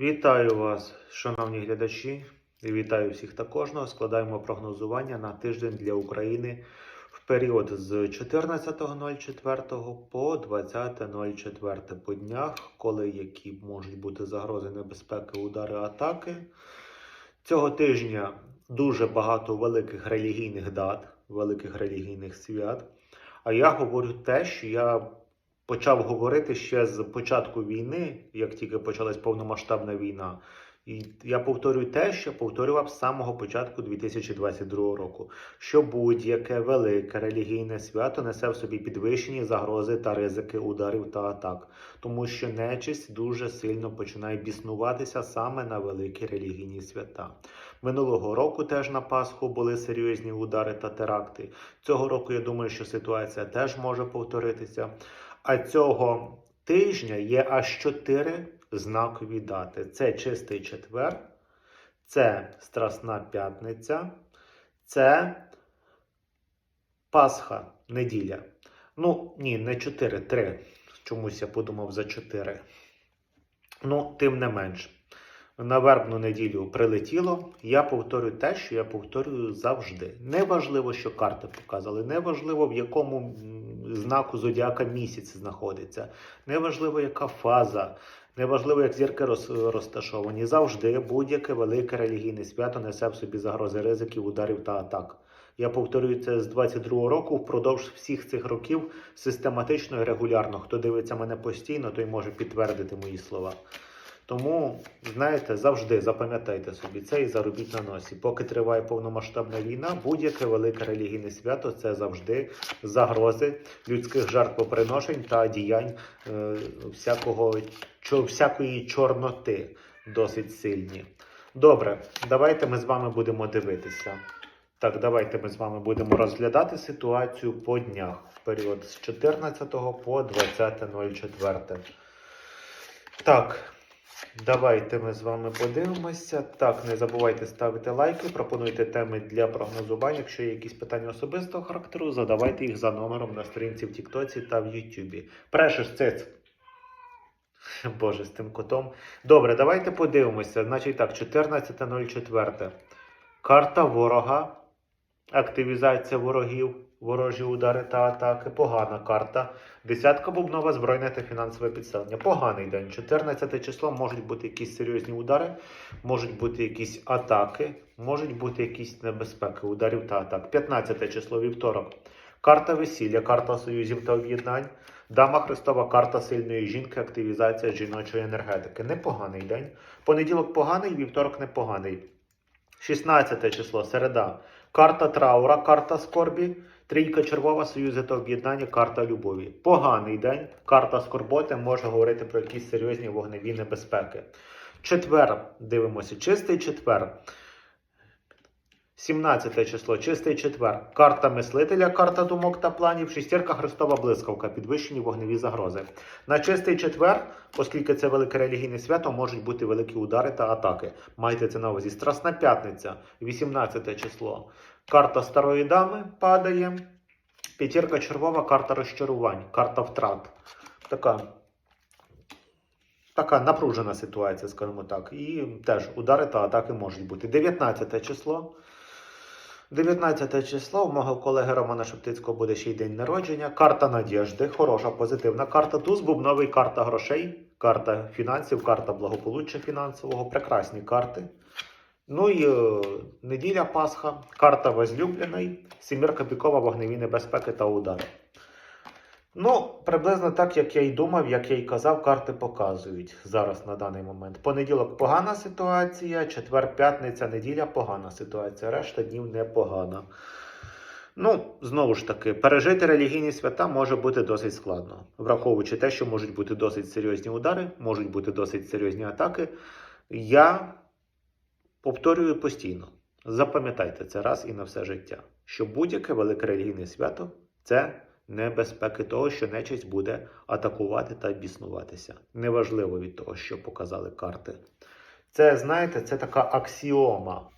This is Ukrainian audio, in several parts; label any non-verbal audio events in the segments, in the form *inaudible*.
Вітаю вас, шановні глядачі, і вітаю всіх та кожного. Складаємо прогнозування на тиждень для України в період з 14.04 по 20.04 по днях, коли які можуть бути загрози небезпеки, удари, атаки. Цього тижня дуже багато великих релігійних дат, великих релігійних свят. А я говорю те, що я почав говорити ще з початку війни, як тільки почалась повномасштабна війна. І я повторюю те, що повторював з самого початку 2022 року, що будь-яке велике релігійне свято несе в собі підвищені загрози та ризики ударів та атак, тому що нечисть дуже сильно починає біснуватися саме на великі релігійні свята. Минулого року теж на Пасху були серйозні удари та теракти. Цього року я думаю, що ситуація теж може повторитися. А цього тижня є аж чотири знакові дати: це чистий четвер, це Страсна П'ятниця, це Пасха неділя. Ну, ні, не чотири, три. Чомусь я подумав за чотири. Ну, тим не менш. На вербну неділю прилетіло. Я повторюю те, що я повторюю завжди. Неважливо, що карти показали, неважливо, в якому знаку зодіака місяць знаходиться, неважливо, яка фаза, неважливо, як зірки роз- розташовані. Завжди будь-яке велике релігійне свято несе в собі загрози ризиків, ударів та атак. Я повторюю це з 22-го року впродовж всіх цих років систематично і регулярно. Хто дивиться мене постійно, той може підтвердити мої слова. Тому, знаєте, завжди запам'ятайте собі це і заробіть на носі. Поки триває повномасштабна війна, будь-яке велике релігійне свято це завжди загрози людських жертвоприношень та діянь е, всякого, чо, всякої чорноти досить сильні. Добре, давайте ми з вами будемо дивитися. Так, давайте ми з вами будемо розглядати ситуацію по днях в період з 14 по 20.04. Так, давайте ми з вами подивимося. Так, не забувайте ставити лайки, пропонуйте теми для прогнозування. Якщо є якісь питання особистого характеру, задавайте їх за номером на сторінці в Тіктоці та в Ютубі. Прешеш циц. *laughs* Боже, з тим котом. Добре, давайте подивимося. Значить так, 14.04. Карта ворога. Активізація ворогів, ворожі удари та атаки. Погана карта. Десятка бубнова збройне та фінансове підсилення. Поганий день. 14 число можуть бути якісь серйозні удари, можуть бути якісь атаки, можуть бути якісь небезпеки ударів та атак. 15 число вівторок. Карта весілля, карта союзів та об'єднань. Дама Христова, карта сильної жінки, активізація жіночої енергетики. Непоганий день. Понеділок поганий, вівторок непоганий. 16 число, середа. Карта траура, карта скорбі, трійка червова, союзи та об'єднання, карта любові. Поганий день, карта скорботи може говорити про якісь серйозні вогневі небезпеки. Четвер, дивимося, чистий четвер. 17 число, чистий четвер. Карта мислителя, карта думок та планів, шістірка Христова блискавка, підвищені вогневі загрози. На чистий четвер, оскільки це велике релігійне свято, можуть бути великі удари та атаки. Майте це на увазі. Страсна п'ятниця, 18 число. Карта старої дами падає. П'ятірка червова, карта розчарувань, карта втрат. Така. Така напружена ситуація, скажімо так. І теж удари та атаки можуть бути. 19 число. 19 число у мого колеги Романа Шептицького буде ще й день народження. Карта надіжди, хороша, позитивна карта. Туз бубновий, карта грошей, карта фінансів, карта благополуччя фінансового. Прекрасні карти. Ну і е, неділя Пасха, карта возлюблений, сімірка пікова, вогневі небезпеки та удари. Ну, приблизно так, як я й думав, як я й казав, карти показують зараз на даний момент. Понеділок погана ситуація, четвер, п'ятниця, неділя погана ситуація, решта днів непогана. Ну, знову ж таки, пережити релігійні свята може бути досить складно, враховуючи те, що можуть бути досить серйозні удари, можуть бути досить серйозні атаки. Я повторюю постійно: запам'ятайте це раз і на все життя, що будь-яке велике релігійне свято це небезпеки того, що нечисть буде атакувати та біснуватися. Неважливо від того, що показали карти. Це, знаєте, це така аксіома.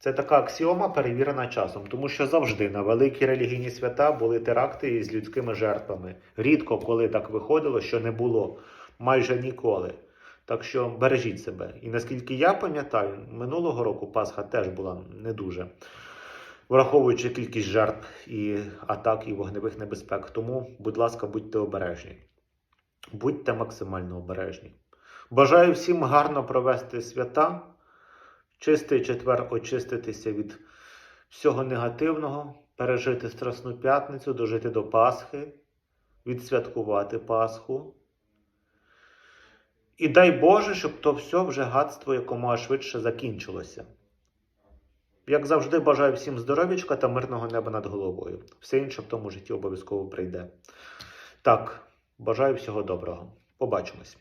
Це така аксіома, перевірена часом, тому що завжди на великі релігійні свята були теракти із людськими жертвами. Рідко коли так виходило, що не було майже ніколи. Так що бережіть себе. І наскільки я пам'ятаю, минулого року Пасха теж була не дуже, враховуючи кількість жертв і атак і вогневих небезпек. Тому, будь ласка, будьте обережні. Будьте максимально обережні. Бажаю всім гарно провести свята, чистий четвер очиститися від всього негативного, пережити Страсну п'ятницю, дожити до Пасхи, відсвяткувати Пасху. І дай Боже, щоб то все вже гадство якомога швидше закінчилося. Як завжди, бажаю всім здоров'ячка та мирного неба над головою. Все інше в тому житті обов'язково прийде. Так, бажаю всього доброго. Побачимось.